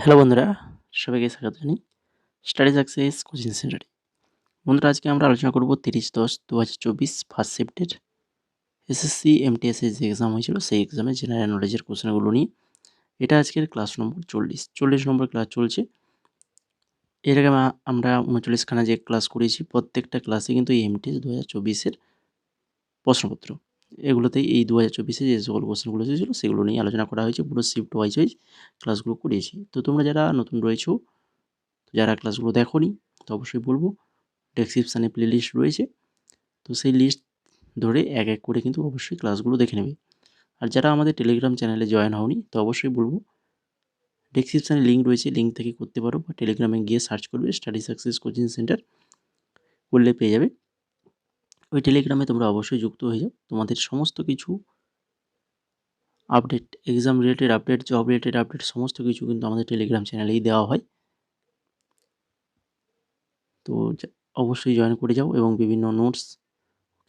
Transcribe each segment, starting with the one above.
Hello বন্ধুরা, সবাইকে স্বাগত জানাই। স্টাডি সাকসেস কোচিং সেন্টারে বন্ধুরা, আজকে আমরা আলোচনা করব তিরিশ দশ দু হাজার চব্বিশ ফার্স্ট শিফটের এসএসসি এমটিএসের যে এক্সাম হয়েছিল, সেই এক্সামে জেনারেল নলেজের কোশ্চেনগুলো নিয়ে। এটা আজকের ক্লাস নম্বর চল্লিশ। চল্লিশ নম্বর ক্লাস চলছে। এর আগে আমা- আমরা উনচল্লিশখানা যে ক্লাস করেছি, প্রত্যেকটা ক্লাসে কিন্তু এই এমটিএস দু হাজার চব্বিশের প্রশ্নপত্র। এগুলোতেই এই দু হাজার চব্বিশে যে সকল কোশ্চেনগুলো এসেছিল সেগুলো নিয়ে আলোচনা করা হয়েছে। পুরো শিফট ওয়াইজ ওয়াইজ ক্লাসগুলো করিয়েছি। তো তোমরা যারা নতুন রয়েছো যারা ক্লাসগুলো দেখোনি, তো অবশ্যই বলব ডেসক্রিপশানে প্লে লিস্ট রয়েছে। তো সেই লিস্ট ধরে এক এক করে কিন্তু অবশ্যই ক্লাসগুলো দেখে নেবে। আর যারা আমাদের টেলিগ্রাম চ্যানেলে জয়েন হওনি, তো অবশ্যই বলব ডেসক্রিপশানে লিঙ্ক রয়েছে। লিঙ্ক থেকে করতে পারো বা টেলিগ্রামে গিয়ে সার্চ করবে স্টাডি সাকসেস কোচিং সেন্টার করলে পেয়ে যাবে। ওই টেলিগ্রামে তোমরা অবশ্যই যুক্ত হয়ে যাও। তোমাদের সমস্ত কিছু update exam related update job related update সমস্ত কিছু কিন্তু আমাদের টেলিগ্রাম চ্যানেলেই দেওয়া হয়। তো অবশ্যই জয়েন করে যাও এবং বিভিন্ন নোটস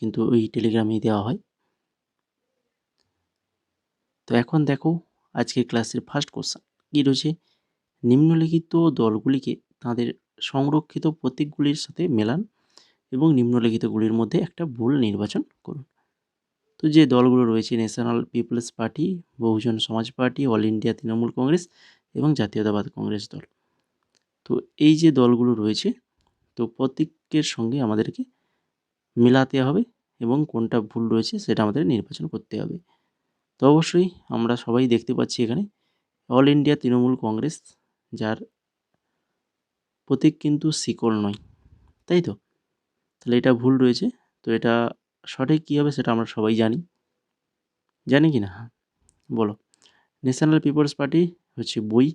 কিন্তু ওই টেলিগ্রামেই দেওয়া হয়। তো এখন দেখো, আজকের ক্লাসের ফার্স্ট কোশ্চেন কী রয়েছে? নিম্নলিখিত দলগুলিকে তাদের সংরক্ষিত প্রতীকগুলির সাথে মেলান। এবং নিম্নলিখিতগুলির মধ্যে একটা ভুল নির্বাচন করুন। তো যে দলগুলো রয়েছে national Peoples Party Bahujan Samaj Party All India Trinamool Congress এবং জাতীয়তাবাদ কংগ্রেস দল। তো এই যে দলগুলো রয়েছে, তো প্রতীকের সঙ্গে আমাদেরকে মেলাতে হবে এবং কোনটা ভুল রয়েছে সেটা আমাদের নির্বাচন করতে হবে। তো অবশ্যই আমরা সবাই দেখতে পাচ্ছি এখানে অল ইন্ডিয়া তৃণমূল কংগ্রেস যার প্রতীক কিন্তু শিকল নয়, তাই তো? তাহলে এটা ভুল রয়েছে। তো এটা সঠিক কী হবে সেটা আমরা সবাই জানি। জানি কি না? বলো। ন্যাশনাল পিপলস পার্টি হচ্ছে বই।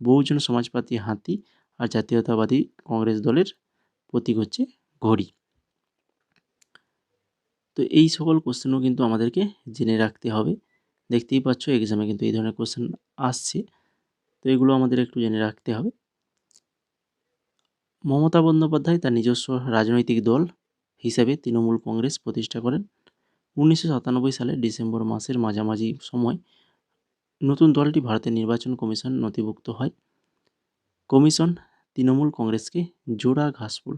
বহুজন সমাজ পার্টি হাতি আর জাতীয়তাবাদী কংগ্রেস দলের প্রতীক হচ্ছে ঘড়ি। তো এই সকল কোশ্চেনও কিন্তু আমাদেরকে জেনে রাখতে হবে। দেখতেই পাচ্ছ এক্সামে কিন্তু এই ধরনের কোশ্চেন আসছে। তো এগুলো আমাদের একটু জেনে রাখতে হবে। মমতা বন্দ্যোপাধ্যায় তার নিজস্ব রাজনৈতিক দল হিসেবে তৃণমূল কংগ্রেস প্রতিষ্ঠা করেন। উনিশশো সাতানব্বই সালের ডিসেম্বর মাসের মাঝামাঝি সময় নতুন দলটি ভারতের নির্বাচন কমিশন নথিভুক্ত হয়। কমিশন তৃণমূল কংগ্রেসকে জোড়া ঘাসফুল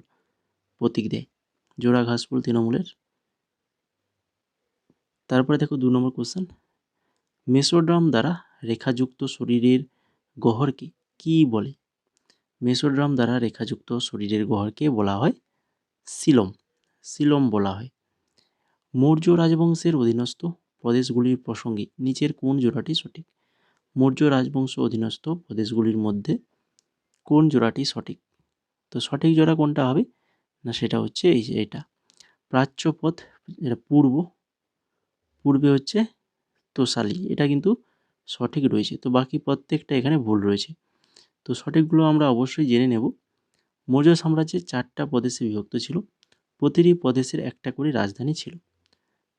প্রতীক দেয়। জোড়া ঘাসফুল তৃণমূলের। তারপরে দেখো দু নম্বর কোশ্চেন মেসোড্রাম দ্বারা রেখাযুক্ত শরীরের গহরকে কী বলে? মেসোড্রাম দ্বারা রেখাযুক্ত শরীরের গহ্বরকে বলা হয় সিলম। সিলম বলা হয়। মৌর্য রাজবংশের অধীনস্থ প্রদেশগুলির প্রসঙ্গে নিচের কোন জোড়াটি সঠিক? মৌর্য রাজবংশ অধীনস্থ প্রদেশগুলির মধ্যে কোন জোড়াটি সঠিক? তো সঠিক জোড়া কোনটা হবে? না, সেটা হচ্ছে এই যে এটা। প্রাচ্যপথ যেটা পূর্ব, পূর্বে হচ্ছে তোষালি এটা কিন্তু সঠিক রয়েছে। তো বাকি প্রত্যেকটা এখানে ভুল রয়েছে। তো সঠিকগুলো আমরা অবশ্যই জেনে নেব। মৌর্য সাম্রাজ্যে চারটা প্রদেশে বিভক্ত ছিল। প্রতিটি প্রদেশের একটা করে রাজধানী ছিল।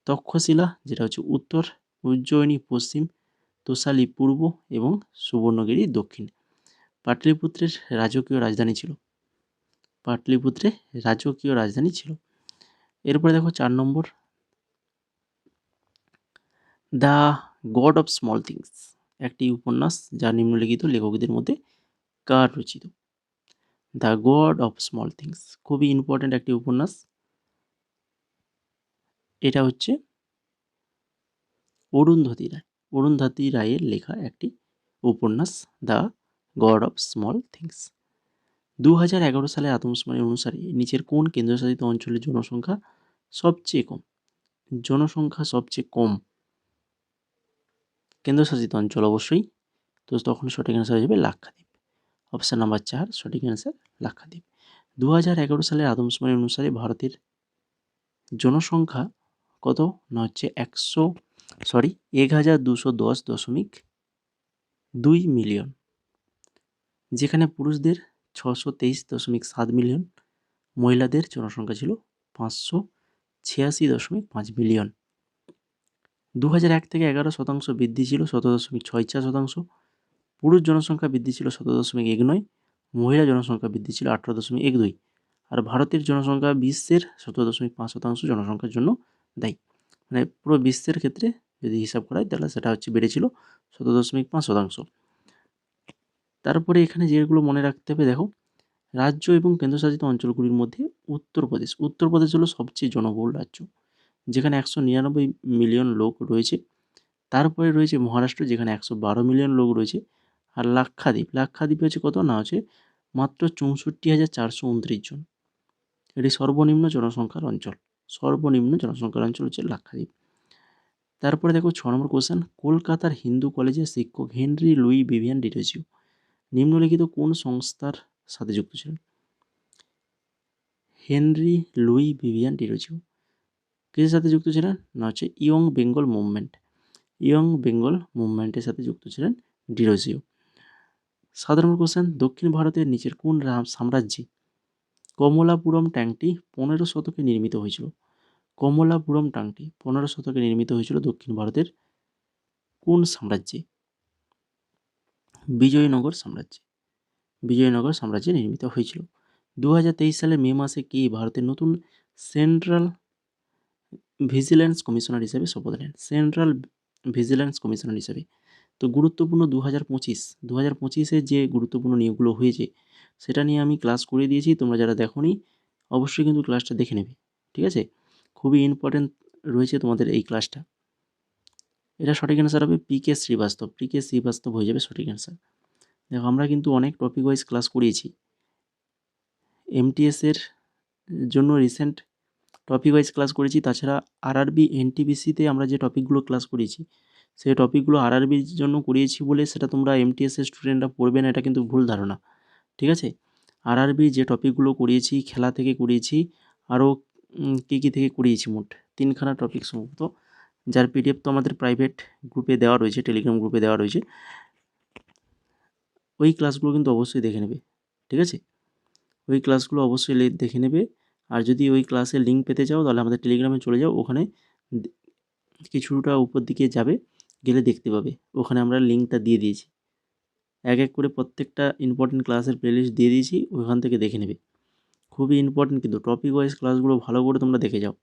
তক্ষশিলা, যেটা হচ্ছে উত্তর, উজ্জয়িনী, পশ্চিম তোষালি পূর্ব এবং সুবর্ণগিরি, দক্ষিণ। পাটলিপুত্রের রাজকীয় রাজধানী ছিল। পাটলিপুত্রে রাজকীয় রাজধানী ছিল। এরপরে দেখো চার number. The God of Small Things, একটি উপন্যাস যা নিম্নলিখিত লেখকদের মধ্যে কার রচিত? The God of Small Things. খুবই ইম্পর্ট্যান্ট একটি উপন্যাস। এটা হচ্ছে অরুন্ধতী রায়। অরুন্ধতী রায়ের লেখা একটি উপন্যাস, the God of Small Things. দু হাজার এগারো সালের আদমশুমারি অনুসারে নিচের কোন কেন্দ্রশাসিত অঞ্চলের জনসংখ্যা সবচেয়ে কম? জনসংখ্যা সবচেয়ে কম। কেন্দ্রশাসিত অঞ্চল অবশ্যই। তো তখন সঠিক অ্যান্সার হয়ে যাবে লাক্ষাদ্বীপ। অপশান নাম্বার চার সঠিক অ্যান্সার লাক্ষাদ্বীপ। দু হাজার এগারো সালের আদমশুমারি অনুসারে ভারতের জনসংখ্যা কত? না হচ্ছে একশো সরি এক হাজার দুশো দশ দশমিক দুই মিলিয়ন। যেখানে পুরুষদের ছশো তেইশ দশমিক সাত মিলিয়ন, মহিলাদের জনসংখ্যা ছিল পাঁচশো ছিয়াশি দশমিক পাঁচ মিলিয়ন। দু হাজার এক থেকে এগারো শতাংশ বৃদ্ধি ছিল সতেরো দশমিক ছয় চার শতাংশ। পুরুষ জনসংখ্যা বৃদ্ধি ছিল সতেরো দশমিক এক নয়, মহিলা জনসংখ্যা বৃদ্ধি ছিল আঠারো দশমিক এক দুই, আর ভারতের জনসংখ্যা বিশ্বের সতেরো দশমিক পাঁচ শতাংশ জনসংখ্যার জন্য দায়ী। মানে পুরো বিশ্বের ক্ষেত্রে যদি হিসাব করা হয়, তাহলে সেটা হচ্ছে বেড়েছিল সতেরো দশমিক পাঁচ শতাংশ। তারপরে এখানে যেগুলো মনে রাখতে হবে, দেখো, রাজ্য এবং কেন্দ্রশাসিত অঞ্চলগুলির মধ্যে উত্তরপ্রদেশ উত্তরপ্রদেশ হলো সবচেয়ে জনবহুল রাজ্য, যেখানে একশো নিরানব্বই মিলিয়ন লোক রয়েছে। তারপরে রয়েছে মহারাষ্ট্র, যেখানে একশো বারো মিলিয়ন লোক রয়েছে। আর লাক্ষাদ্বীপ। লাক্ষাদ্বীপে হচ্ছে কত না হচ্ছে? মাত্র চৌষট্টি হাজার চারশো উনত্রিশ জন। এটি সর্বনিম্ন জনসংখ্যার অঞ্চল। সর্বনিম্ন জনসংখ্যার অঞ্চল হচ্ছে লাক্ষাদ্বীপ। তারপরে দেখো ছ নম্বর কোশ্চেন কলকাতার হিন্দু কলেজের শিক্ষক হেনরি লুই ভিভিয়ান ডিরোজিও নিম্নলিখিত কোন সংস্থার সাথে যুক্ত ছিলেন? হেনরি লুই ভিভিয়ান ডিরোজিও কিসের সাথে যুক্ত ছিলেন? না হচ্ছে Young Bengal Movement. Young Bengal মুভমেন্টের সাথে যুক্ত ছিলেন ডিরোজিও সাধারণ কোশ্চেন দক্ষিণ ভারতের নিচের কোন রাম সাম্রাজ্যে কমলাপুরম ট্যাঙ্কটি পনেরো শতকে নির্মিত হয়েছিল? কমলাপুরম ট্যাঙ্কটি পনেরো শতকে নির্মিত হয়েছিল দক্ষিণ ভারতের কোন সাম্রাজ্যে? বিজয়নগর সাম্রাজ্যে। বিজয়নগর সাম্রাজ্যে নির্মিত হয়েছিল। দু সালে মে মাসে কি ভারতের নতুন সেন্ট্রাল ভিজিল্যান্স কমিশনার হিসেবে শপথ নেন? সেন্ট্রাল ভিজিল্যান্স কমিশনার হিসেবে তো গুরুত্বপূর্ণ দু হাজার পঁচিশ দু হাজার পঁচিশে যে গুরুত্বপূর্ণ নিয়োগগুলো হয়েছে, সেটা নিয়ে আমি ক্লাস করে দিয়েছি, তোমরা যারা দেখোনি, অবশ্যই কিন্তু ক্লাসটা দেখে নেবে, ঠিক আছে? খুবই ইম্পর্টেন্ট রয়েছে তোমাদের এই ক্লাসটা এটা সঠিক অ্যান্সার হবে P K Srivastava P K Srivastava হয়ে যাবে সঠিক অ্যান্সার দেখো, আমরা কিন্তু অনেক টপিক ওয়াইজ ক্লাস করিয়েছি। এমটিএসের জন্য রিসেন্ট টপিক ওয়াইজ ক্লাস করেছি, তাছাড়া আর আরআরবি এনটিবিসিতে আমরা যে টপিকগুলো ক্লাস করেছি সেই টপিকগুলো আর আরআরবির জন্য করিয়েছি বলে সেটা তোমরা এমটিএসের স্টুডেন্টরা পড়বে না, এটা কিন্তু ভুল ধারণা। ঠিক আছে? আর আরআরবি যে টপিকগুলো করিয়েছি, খেলা থেকে করিয়েছি, আরও কী কী থেকে করিয়েছি মোট? তিনখানা টপিক সম্ভবত যার পিডিএফ তো আমাদের প্রাইভেট গ্রুপে দেওয়া রয়েছে টেলিগ্রাম গ্রুপে দেওয়া রয়েছে। ওই ক্লাসগুলো কিন্তু অবশ্যই দেখে নেবে। ঠিক আছে? ওই ক্লাসগুলো অবশ্যই দেখে নেবে। আর যদি ওই ক্লাসের লিঙ্ক পেতে চাও, তাহলে আমাদের টেলিগ্রামে চলে যাও, ওখানে কিছুটা উপর দিকে যাবে। গেলে দেখতে পাবে। ওখানে আমরা লিঙ্কটা দিয়ে দিয়েছি। এক এক করে প্রত্যেকটা ইম্পর্টেন্ট ক্লাসের প্লেলিস্ট দিয়ে দিয়েছি, ওখান থেকে দেখে নেবে। খুবই ইম্পর্টেন্ট কিন্তু টপিক ওয়াইজ ক্লাসগুলো ভালো করে তোমরা দেখে যাও।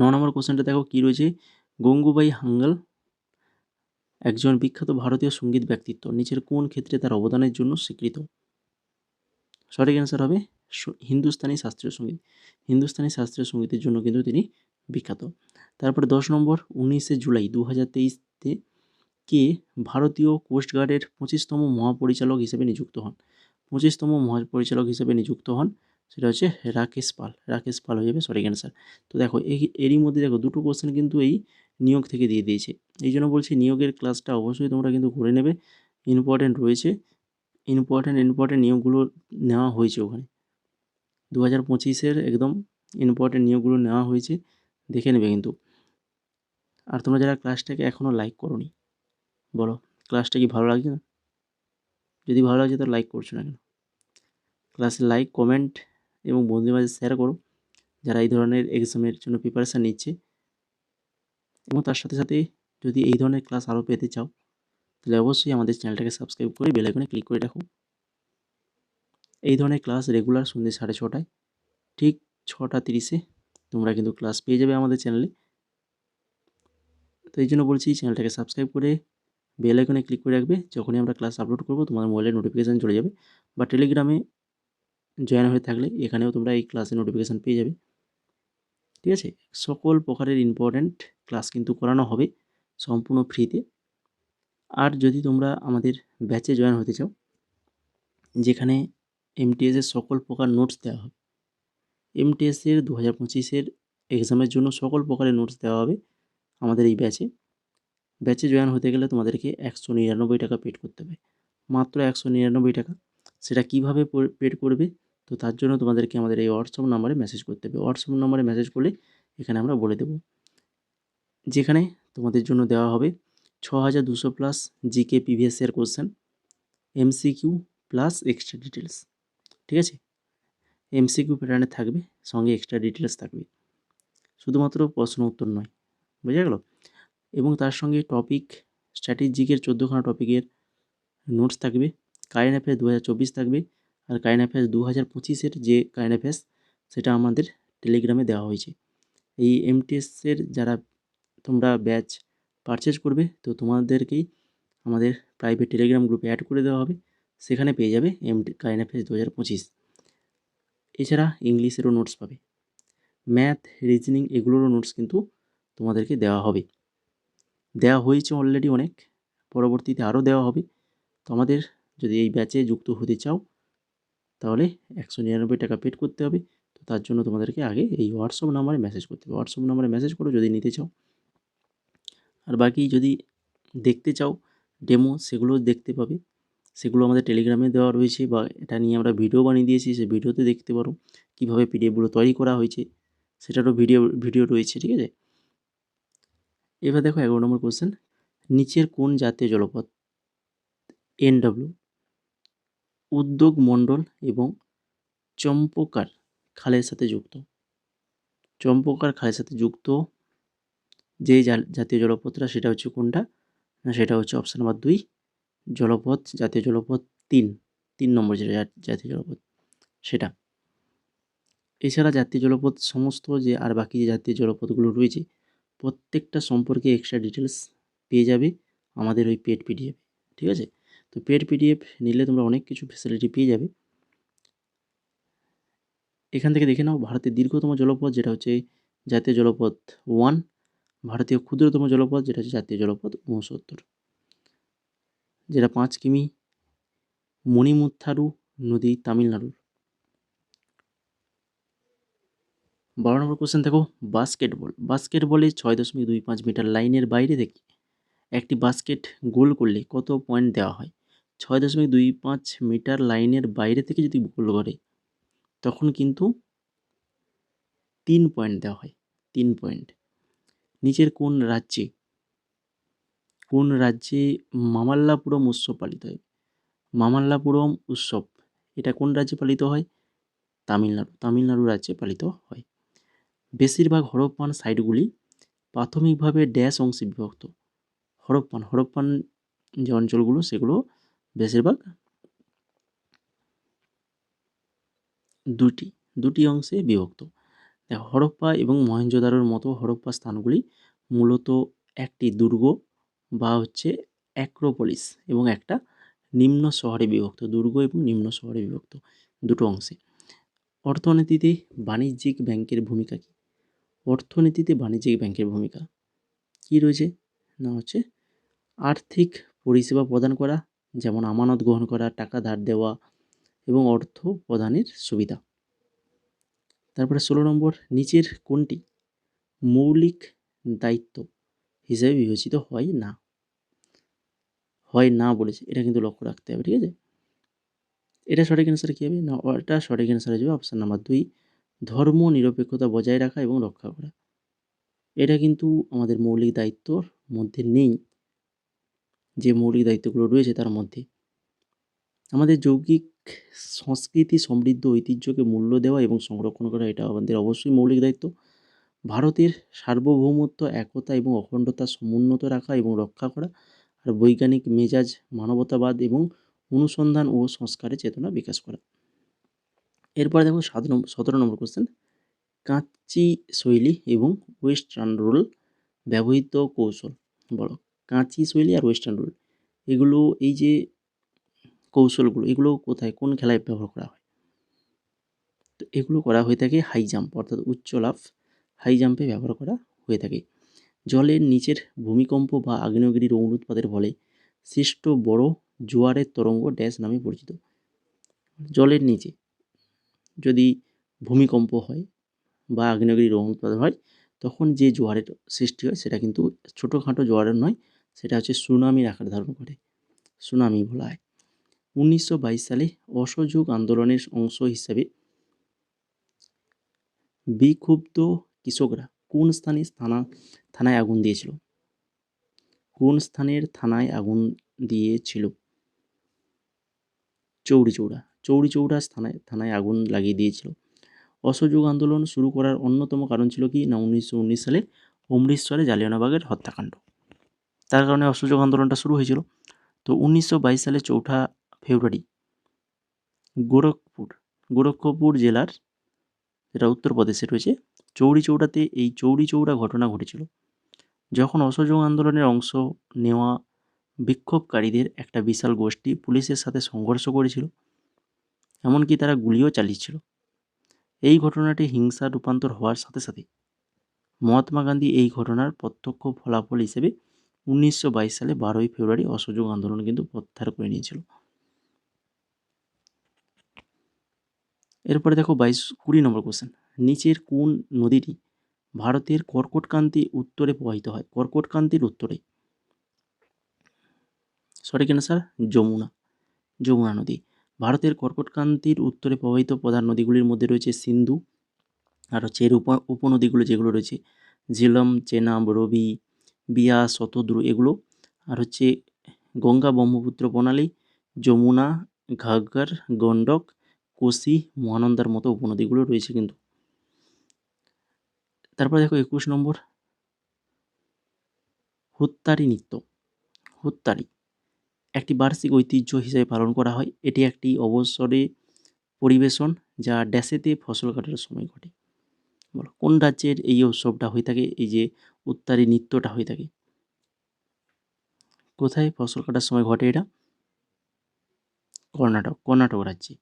ন নম্বর কোশ্চেনটা দেখো কী রয়েছে? গঙ্গুবাই হাঙ্গাল, একজন বিখ্যাত ভারতীয় সংগীত ব্যক্তিত্ব, নিচের কোন ক্ষেত্রে তার অবদানের জন্য স্বীকৃত? সঠিক অ্যান্সার হবে হিন্দুস্তানি শাস্ত্রীয় সংগীত। হিন্দুস্তানি শাস্ত্রীয় সঙ্গীতের জন্য কিন্তু তিনি বিখ্যাত। তারপরে দশ নম্বর, উনিশে জুলাই দু হাজার কে ভারতীয় কোস্টগার্ডের পঁচিশতম মহাপরিচালক হিসেবে নিযুক্ত হন। পঁচিশতম মহাপরিচালক হিসেবে নিযুক্ত হন সেটা হচ্ছে রাকেশ পাল। রাকেশ পাল হয়ে যাবে সঠিক অ্যান্সার তো দেখো, এই, এরই মধ্যে দেখো, দুটো কোশ্চেন কিন্তু এই নিয়োগ থেকে দিয়ে দিয়েছে। এই জন্য বলছি নিয়োগের ক্লাসটা অবশ্যই তোমরা কিন্তু করে নেবে। ইম্পর্টেন্ট রয়েছে। ইম্পর্টেন্ট ইম্পর্টেন্ট নিয়োগগুলো নেওয়া হয়েছে ওখানে। দু হাজার পঁচিশের একদম ইম্পর্টেন্ট নিয়োগগুলো নেওয়া হয়েছে। দেখে নেবে কিন্তু। আর তোমরা যারা ক্লাসটাকে এখনও লাইক করোনি, বলো ক্লাসটা কি ভালো লাগছে না? যদি ভালো লাগছে তো লাইক করছ না কেন? ক্লাসে লাইক কমেন্ট এবং বন্ধুদের মাঝে শেয়ার করো, যারা এই ধরনের এক্সামের জন্য প্রিপারেশান নিচ্ছে। এবং তার সাথে সাথে যদি এই ধরনের ক্লাস আরও পেতে চাও, তাহলে অবশ্যই আমাদের চ্যানেলটাকে সাবস্ক্রাইব করে বেলাইকনে ক্লিক করে রাখো। এই ধরনের ক্লাস রেগুলার সন্ধ্যে সাড়ে ছটায়, ঠিক ছটা তিরিশে তোমরা কিন্তু ক্লাস পেয়ে যাবে আমাদের চ্যানেলে। তো এই জন্য বলছি চ্যানেলটাকে সাবস্ক্রাইব করে বেল আইকনে ক্লিক করে রাখবে। যখনই আমরা ক্লাস আপলোড করব তোমার মোবাইলে নোটিফিকেশান চলে যাবে বা টেলিগ্রামে জয়েন হয়ে থাকলে এখানেও তোমরা এই ক্লাসের নোটিফিকেশান পেয়ে যাবে। ঠিক আছে? সকল প্রকারের ইম্পর্ট্যান্ট ক্লাস কিন্তু করানো হবে সম্পূর্ণ ফ্রিতে আর যদি তোমরা আমাদের ব্যাচে জয়েন হতে চাও, যেখানে এমটিএসের সকল প্রকার নোটস দেওয়া হবে এমটিএসের দু হাজার পঁচিশের এক্সামের জন্য সকল প্রকারের নোটস দেওয়া হবে আমাদের এই ব্যাচে ব্যাচে জয়েন হতে গেলে তোমাদেরকে একশো নিরানব্বই টাকা পেড করতে হবে। মাত্র একশো নিরানব্বই টাকা। সেটা কীভাবে পেড করবে? তো তার জন্য তোমাদেরকে আমাদের এই হোয়াটসঅ্যাপ নাম্বারে মেসেজ করতে হবে। হোয়াটসঅ্যাপ নাম্বারে মেসেজ করলে এখানে আমরা বলে দেব। যেখানে তোমাদের জন্য দেওয়া হবে ছ হাজার দুশো প্লাস জিকে পিভিএস এর question MCQ plus extra details ঠিক আছে? এমসিকিউ প্যাটার্নে থাকবে, সঙ্গে এক্সট্রা ডিটেলস থাকবে। শুধুমাত্র প্রশ্ন উত্তর নয়। বোঝা গেল? এবং তার সঙ্গে টপিক স্ট্র্যাটেজিকের চোদ্দোখানা টপিকের নোটস থাকবে। কারেন্ট অ্যাফেয়ার্স দু হাজার চব্বিশ থাকবে আর কারেন্ট অ্যাফেয়ার্স দু হাজার পঁচিশের যে কারেন্ট অ্যাফেয়ার্স সেটা আমাদের টেলিগ্রামে দেওয়া হয়েছে। এই এমটিএসের যারা তোমরা ব্যাচ পারচেজ করবে, তো তোমাদেরকেই আমাদের প্রাইভেট টেলিগ্রাম গ্রুপে অ্যাড করে দেওয়া হবে। সেখানে পেয়ে যাবে এম কারেন্ট অ্যাফেয়ার্স দু হাজার পঁচিশ। এছাড়া ইংলিশেরও নোটস পাবে। ম্যাথ রিজনিং এগুলোরও নোটস কিন্তু তোমাদেরকে দেওয়া হবে। দেওয়া হয়েছে অলরেডি অনেক, পরবর্তীতে আরও দেওয়া হবে। তো আমাদের যদি এই ব্যাচে যুক্ত হতে চাও, তাহলে একশো নিরানব্বই টাকা পেড করতে হবে। তো তার জন্য তোমাদেরকে আগে এই হোয়াটসঅ্যাপ নাম্বারে মেসেজ করতে হবে। হোয়াটসঅ্যাপ নাম্বারে মেসেজ করো যদি নিতে চাও, আর বাকি যদি দেখতে চাও ডেমো সেগুলো দেখতে পাবে। সেগুলো আমাদের টেলিগ্রামে দেওয়া রয়েছে বা এটা নিয়ে আমরা ভিডিও বানিয়ে দিয়েছি, সেই ভিডিওতে দেখতে পারো। কীভাবে পিডিএফগুলো তৈরি করা হয়েছে, সেটারও ভিডিও ভিডিও রয়েছে, ঠিক আছে? এবার দেখো এগারো নম্বর কোশ্চেন নিচের কোন জাতীয় জলপথ? এনডব্লিউ উদ্যোগ মণ্ডল এবং চম্পকার খালের সাথে যুক্ত। চম্পকার খালের সাথে যুক্ত যে জাতীয় জলপথটা, সেটা হচ্ছে কোনটা? না, সেটা হচ্ছে অপশান নাম্বার দুই, জলপথ, জাতীয় জলপথ তিন তিন নম্বর যেটা জাতীয় জলপথ, সেটা। এছাড়া জাতীয় জলপথ সমস্ত যে, আর বাকি যে জাতীয় জলপথগুলো রয়েছে প্রত্যেকটা সম্পর্কে এক্সট্রা ডিটেলস পেয়ে যাবে আমাদের ওই পেড পিডিএফ ঠিক আছে? তো পেড পিডিএফ নিলে তোমরা অনেক কিছু ফেসিলিটি পেয়ে যাবে। এখান থেকে দেখে নাও ভারতের দীর্ঘতম জলপথ, যেটা হচ্ছে জাতীয় জলপথ ওয়ান ভারতীয় ক্ষুদ্রতম জলপথ, যেটা হচ্ছে জাতীয় জলপথ ঊনসত্তর যেটা পাঁচ কিমি, মণিমুত্থারু নদী তামিলনাড়ুর। বারো নম্বর কোশ্চেন দেখো বাস্কেটবল বাস্কেটবলে ছয় দশমিক দুই পাঁচ মিটার লাইনের বাইরে থেকে একটি বাস্কেট গোল করলে কত পয়েন্ট দেওয়া হয়? ছয় দশমিক দুই পাঁচ মিটার লাইনের বাইরে থেকে যদি গোল করে, তখন কিন্তু তিন পয়েন্ট দেওয়া হয়, তিন পয়েন্ট নিচের কোন রাজ্যে কোন রাজ্যে মামাল্লাপুরম উৎসব পালিত হয়? মামাল্লাপুরম উৎসব, এটা কোন রাজ্যে পালিত হয়? তামিলনাড়ু তামিলনাড়ু রাজ্যে পালিত হয়। বেশিরভাগ হরপ্পান সাইটগুলি প্রাথমিকভাবে ড্যাশ অংশে বিভক্ত। হরপ্পান হরপ্পান যে অঞ্চলগুলো, সেগুলো বেশিরভাগ দুটি দুটি অংশে বিভক্ত। হরপ্পা এবং মহেঞ্জোদারোর মতো হরপ্পা স্থানগুলি মূলত একটি দুর্গ বা হচ্ছে অ্যাক্রোপলিস এবং একটা নিম্ন শহরে বিভক্ত, দুর্গ এবং নিম্ন শহরে বিভক্ত দুটো অংশে। অর্থনীতিতে বাণিজ্যিক ব্যাংকের ভূমিকা কী? অর্থনীতিতে বাণিজ্যিক ব্যাংকের ভূমিকা। কী রয়েছে? না হচ্ছে, আর্থিক পরিষেবা প্রদান করা, যেমন আমানত গ্রহণ করা, টাকা ধার দেওয়া এবং অর্থ প্রদানের সুবিধা। তারপরে ষোলো নম্বর, নিচের কোনটি? মৌলিক দায়িত্ব হিসেবে বিবেচিত হয় না। হয় না বলেছে, এটা কিন্তু লক্ষ্য রাখতে হবে, ঠিক আছে? এটা সঠিক অ্যান্সার কী হবে? না, এটা সঠিক অ্যান্সার হয়ে যাবে অপশান নাম্বার দুই। ধর্ম, নিরপেক্ষতা বজায় রাখা এবং রক্ষা করা। এটা কিন্তু আমাদের মৌলিক দায়িত্বর মধ্যে নেই। যে মৌলিক দায়িত্বগুলো রয়েছে তার মধ্যে। আমাদের যৌগিক সংস্কৃতি, সমৃদ্ধ ঐতিহ্যকে মূল্য দেওয়া এবং সংরক্ষণ করা এটা আমাদের অবশ্যই মৌলিক দায়িত্ব। ভারতের সার্বভৌমত্ব, একতা এবং অখণ্ডতা সমুন্নত রাখা এবং রক্ষা করা আর বৈজ্ঞানিক মেজাজ, মানবতাবাদ এবং অনুসন্ধান ও সংস্কারের চেতনা বিকাশ করা। এরপরে দেখো সাত নম্বর সতেরো নম্বর কোশ্চেন কাঁচি শৈলী এবং ওয়েস্টার্ন রোল ব্যবহৃত কৌশল। বলো, কাঁচি শৈলী আর ওয়েস্টার্ন রোল এগুলো এই যে কৌশলগুলো, এগুলো কোথায়, কোন খেলায় ব্যবহার করা হয়? তো এগুলো করা হয়ে থাকে হাই জাম্প অর্থাৎ উচ্চ লাফ হাই জাম্পে ব্যবহার করা হয়ে থাকে। জলের নিচের ভূমিকম্প বা আগ্নেয়গিরির অনুৎপাদের ফলে সৃষ্ট বড় জোয়ারের তরঙ্গ ড্যাশ নামে পরিচিত। জলের নিচে যদি ভূমিকম্প হয় বা আগ্নেয়গিরির অনুৎপাদন হয়, তখন যে জোয়ারের সৃষ্টি হয় সেটা কিন্তু ছোটোখাটো জোয়ারের নয়, সেটা হচ্ছে সুনামির আকার ধারণ করে। সুনামি বলা হয়। উনিশশো বাইশ সালে অসহযোগ আন্দোলনের অংশ হিসাবে বিক্ষুব্ধ কৃষকরা কোন স্থানে থানা থানায় আগুন দিয়েছিল? কোন স্থানের থানায় আগুন দিয়েছিল? চৌরি চৌড়া চৌরি চৌড়া স্থানায় থানায় আগুন লাগিয়ে দিয়েছিল। অসহযোগ আন্দোলন শুরু করার অন্যতম কারণ ছিল কি? না, উনিশশো উনিশ সালে অমৃতসরে জালিয়ানবাগের হত্যাকাণ্ড। তার কারণে অসহযোগ আন্দোলনটা শুরু হয়েছিল। তো উনিশশো বাইশ সালে চৌঠা ফেব্রুয়ারি গোরখপুর গোরক্ষপুর জেলার যেটা উত্তরপ্রদেশে রয়েছে, চৌরি চৌড়াতে এই চৌরি চৌড়া ঘটনা ঘটেছিল। যখন অসহযোগ আন্দোলনের অংশ নেওয়া বিক্ষোভকারীদের একটা বিশাল গোষ্ঠী পুলিশের সাথে সংঘর্ষ করেছিল এমনকি তারা গুলিও চালিয়েছিল। এই ঘটনাটি হিংসা রূপান্তর হওয়ার সাথে সাথে মহাত্মা গান্ধী এই ঘটনার প্রত্যক্ষ ফলাফল হিসেবে উনিশশো বাইশ সালে বারোই ফেব্রুয়ারি অসহযোগ আন্দোলন কিন্তু প্রত্যাহার করে নিয়েছিল। এরপরে দেখো বাইশ, কুড়ি নম্বর কোশ্চেন নিচের কোন নদীটি ভারতের কর্কটক্রান্তি উত্তরে প্রবাহিত হয়? কর্কটক্রান্তির উত্তরে। সঠিক অ্যান্সার যমুনা। যমুনা নদী। ভারতের কর্কটক্রান্তির উত্তরে প্রবাহিত প্রধান নদীগুলির মধ্যে রয়েছে সিন্ধু আর হচ্ছে এর উপ, উপনদীগুলো যেগুলো রয়েছে ঝিলম, চেনাব, রবি, বিয়া, শতদ্রু এগুলো আর হচ্ছে গঙ্গা ব্রহ্মপুত্র প্রণালী, যমুনা ঘাঘর গণ্ডক, কোশি, মহানন্দার মতো উপনদীগুলো রয়েছে কিন্তু। তারপরে দেখো একুশ নম্বর। হুত্তারি নৃত্য। হুত্তারি একটি বার্ষিক ঐতিহ্য হিসেবে পালন করা হয়। এটি একটি অবসরে পরিবেশন যা ড্যাশেতে ফসল কাটার সময় ঘটে। বলো, কোন রাজ্যের এই উৎসবটা হয়ে থাকে? এই যে উত্তারি নৃত্যটা হয়ে থাকে। কোথায় ফসল কাটার সময় ঘটে এটা? কর্ণাটক কর্ণাটক রাজ্যে।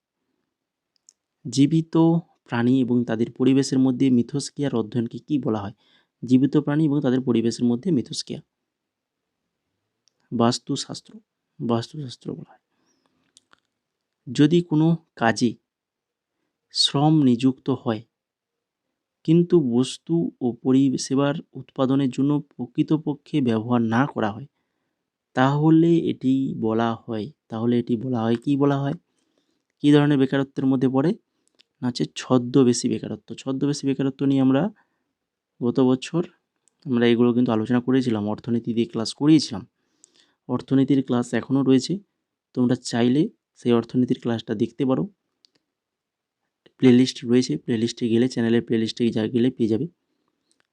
জীবিত প্রাণী এবং তাদের পরিবেশের মধ্যে মিথস্ক্রিয়ার অধ্যয়নকে কী বলা হয়? জীবিত প্রাণী এবং তাদের পরিবেশের মধ্যে মিথস্ক্রিয়া। বাস্তুশাস্ত্র। বাস্তুশাস্ত্র বলা হয় যদি কোনো কাজে শ্রম নিযুক্ত হয়, কিন্তু বস্তু ও পরিষেবার উৎপাদনের জন্য প্রকৃতপক্ষে ব্যবহার না করা হয়, তাহলে এটি বলা হয়, তাহলে এটি বলা হয়, কি বলা হয়? কী ধরনের বেকারত্বের মধ্যে পড়ে? না হচ্ছে ছদ্মবেশী বেকারত্ব। ছদ্মবেশী বেকারত্ব নিয়ে আমরা গত বছর আমরা এগুলো কিন্তু আলোচনা করেছিলাম, অর্থনীতি দিয়ে ক্লাস করিয়েছিলাম। অর্থনীতির ক্লাস এখনও রয়েছে। তোমরা চাইলে সেই অর্থনীতির ক্লাসটা দেখতে পারো। প্লেলিস্ট রয়েছে। প্লেলিস্টে গেলে চ্যানেলের প্লেলিস্টে যা গেলে পেয়ে যাবে।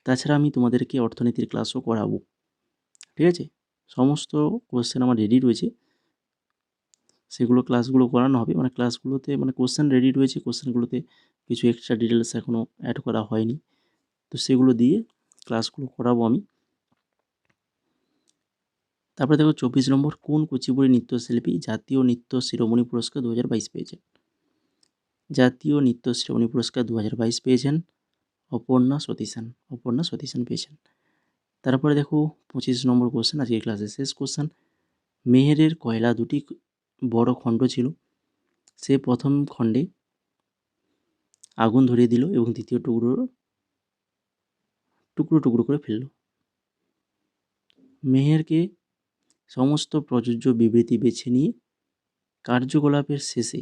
তাছাড়া আমি তোমাদেরকে অর্থনীতির ক্লাসও করাবো। ঠিক আছে? সমস্ত কোশ্চেন আমার রেডি রয়েছে। সেগুলো ক্লাসগুলো করানো হবে। মানে ক্লাসগুলোতে মানে কোশ্চেন রেডি রয়েছে। কোশ্চেনগুলোতে কিছু এক্সট্রা ডিটেলস এখনও অ্যাড করা হয়নি। তো সেগুলো দিয়ে ক্লাসগুলো করাবো আমি। তারপরে দেখো চব্বিশ নম্বর কোন কুচিপুড়ি নৃত্যশিল্পী জাতীয় নৃত্য শিরোমণি পুরস্কার দু হাজার বাইশ পেয়েছেন? জাতীয় নৃত্য শিরোমণি পুরস্কার দু হাজার বাইশ পেয়েছেন অপর্ণা সতীশান। অপর্ণা সতীশান পেয়েছেন। তারপরে দেখো পঁচিশ নম্বর কোশ্চেন আজকের ক্লাসের শেষ কোশ্চেন মেহেরের কয়লা দুটি বড় খণ্ড ছিল। সে প্রথম খণ্ডে আগুন ধরিয়ে দিল এবং দ্বিতীয় টুকরো টুকরো টুকরো করে ফেলল। মেহেরকে সমস্ত প্রযোজ্য বিবৃতি বেছে নিয়ে কার্যকলাপের শেষে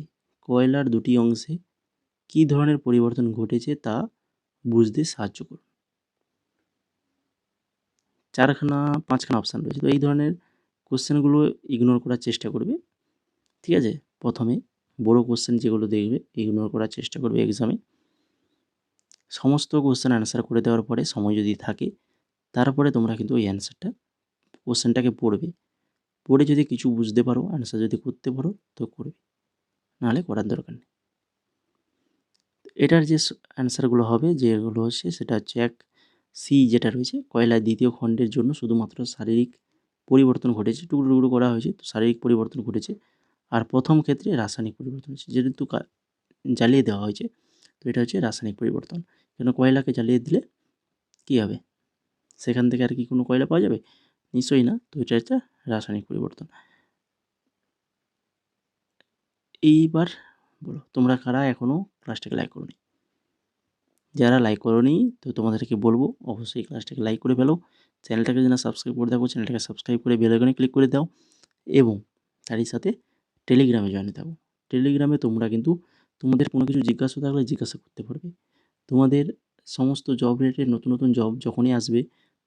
কয়লার দুটি অংশে কী ধরনের পরিবর্তন ঘটেছে তা বুঝতে সাহায্য করুন। চারখানা, পাঁচখানা অপশান রয়েছে। তো এই ধরনের কোশ্চেনগুলো ইগনোর করার চেষ্টা করবে। ঠিক আছে? প্রথমে বড় কোশ্চেন যেগুলো দেখবে ইগনোর করার চেষ্টা করবে এক্সামে সমস্ত কোশ্চেন অ্যান্সার করে দেওয়ার পরে সময় যদি থাকে, তারপরে তোমরা কিন্তু ওই অ্যান্সারটা কোশ্চেনটাকে পড়বে। পড়ে যদি কিছু বুঝতে পারো অ্যান্সার যদি করতে পারো, তো করবে। নাহলে করার দরকার নেই। এটার যে অ্যান্সারগুলো হবে, যেগুলো হচ্ছে, সেটা হচ্ছে এক সি যেটা রয়েছে, কয়লা দ্বিতীয় খণ্ডের জন্য শুধুমাত্র শারীরিক পরিবর্তন ঘটেছে, টুকরো টুকরো করা হয়েছে, তো শারীরিক পরিবর্তন ঘটেছে। আর প্রথম ক্ষেত্রে রাসায়নিক পরিবর্তন হচ্ছে যেহেতু জ্বালিয়ে দেওয়া হয়েছে, তো এটা হচ্ছে রাসায়নিক পরিবর্তন। কেন কয়লাকে জ্বালিয়ে দিলে কী হবে? সেখান থেকে আর কি কোনো কয়লা পাওয়া যাবে? নিশ্চয়ই না। তো এটা একটা রাসায়নিক পরিবর্তন। এইবার বলো, তোমরা কারা এখনও ক্লাসটাকে লাইক করো যারা লাইক করোনি, তো তোমাদেরকে বলব, অবশ্যই ক্লাসটাকে লাইক করে ফেলো। চ্যানেলটাকে যেন সাবস্ক্রাইব করে দেখো চ্যানেলটাকে সাবস্ক্রাইব করে বেলাইকনে ক্লিক করে দাও এবং তারই সাথে টেলিগ্রামে জয়েন থাকো। টেলিগ্রামে তোমরা কিন্তু তোমাদের কোনো কিছু জিজ্ঞাসা থাকলে জিজ্ঞাসা করতে পারবে। তোমাদের সমস্ত জব রিলেটেড নতুন নতুন জব যখনই আসবে,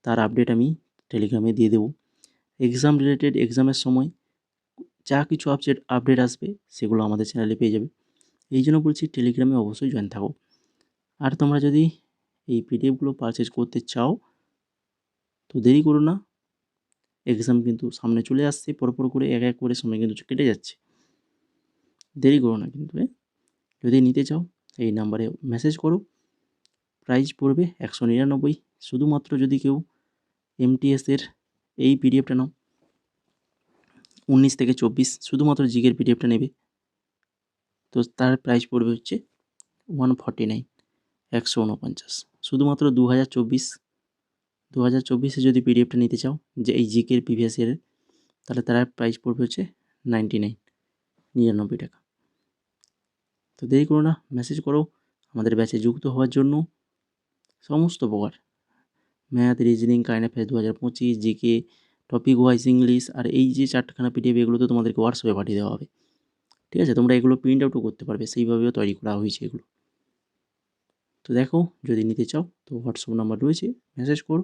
তার আপডেট আমি টেলিগ্রামে দিয়ে দেবো। এক্সাম রিলেটেড এক্সামের সময় যা কিছু আপডেট আপডেট আসবে সেগুলো আমাদের চ্যানেলে পেয়ে যাবে। এই জন্য বলছি টেলিগ্রামে অবশ্যই জয়েন থাকো। আর তোমরা যদি এই পিডিএফগুলো পারচেজ করতে চাও, তো দেরি করো না। এক্সাম কিন্তু সামনে চলে আসছে, পরপর করে এক এক করে সময় কিন্তু কেটে যাচ্ছে। দেরি করো না কিন্তু যদি নিতে চাও, এই নাম্বারে মেসেজ করো। প্রাইস পড়বে একশো নিরানব্বই। শুধুমাত্র যদি কেউ এমটিএসের এই পিডিএফটা নাও। উনিশ থেকে চব্বিশ, শুধুমাত্র জিকের পিডিএফটা নেবে। তো তার প্রাইস পড়বে হচ্ছে ওয়ান ফর্টি নাইন একশো উনপঞ্চাশ। শুধুমাত্র দু হাজার চব্বিশ দু হাজার চব্বিশে যদি পিডিএফটা নিতে চাও, যে এই জিকের প্রিভিয়াস ইয়ারের তাহলে তার প্রাইস পড়বে হচ্ছে নাইনটি নাইন নিরানব্বই টাকা। তো দেরি করো না মেসেজ করো। আমাদের ব্যাচে যুক্ত হওয়ার জন্য সমস্ত প্রকার ম্যাথ, রিজনিং কারেন্ট অ্যাফেয়ার্স দু হাজার পঁচিশ, জিকে, টপিক ওয়াইজ ইংলিশ আর এই যে চারটাখানা পিডিএফ এগুলো তো তোমাদেরকে হোয়াটসঅ্যাপে পাঠিয়ে দেওয়া হবে। ঠিক আছে? তোমরা এগুলো প্রিন্ট আউটও করতে পারবে। সেইভাবেও তৈরি করা হয়েছে এগুলো। তো দেখো, যদি নিতে চাও, তো হোয়াটসঅ্যাপ নাম্বার রয়েছে। মেসেজ করো।